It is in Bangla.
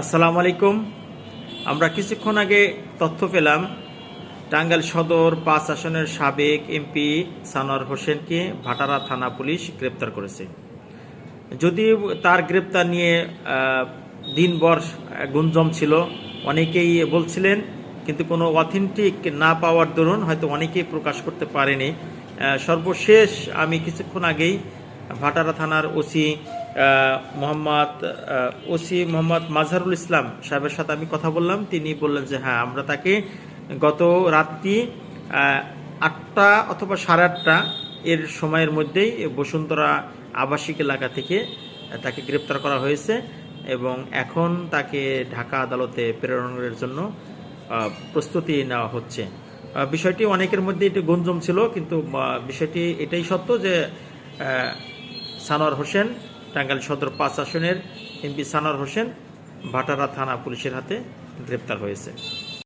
আসসালামু আলাইকুম আমরা কিছুক্ষণ আগে তথ্য পেলাম, টাঙ্গাইল সদর পাঁচ আসনের সাবেক এমপি সানোয়ার হোসেনকে ভাটারা থানা পুলিশ গ্রেপ্তার করেছে। যদিও তার গ্রেপ্তার নিয়ে দিনভর গুঞ্জম ছিল, অনেকেই বলছিলেন, কিন্তু কোনো অথেন্টিক না পাওয়ার দরুন হয়তো অনেকেই প্রকাশ করতে পারেনি। সর্বশেষ আমি কিছুক্ষণ আগেই ভাটারা থানার ওসি মোহাম্মদ ওসি মোহাম্মদ মাজহারুল ইসলাম সাহেবের সাথে আমি কথা বললাম। তিনি বললেন যে হ্যাঁ আমরা তাকে গত রাত্রি আটটা অথবা সাড়ে আটটা এর সময়ের মধ্যেই বসুন্ধরা আবাসিক এলাকা থেকে তাকে গ্রেপ্তার করা হয়েছে এবং এখন তাকে ঢাকা আদালতে প্রেরণের জন্য প্রস্তুতি নেওয়া হচ্ছে। বিষয়টি অনেকের মধ্যে একটু গুঞ্জম ছিল, কিন্তু বিষয়টি এটাই সত্য যে সানোয়ার হোসেন টাঙ্গাইল সদর পাঁচ আসনের এমপি সানোয়ার হোসেন ভাটারা থানা পুলিশের হাতে গ্রেপ্তার হয়েছে।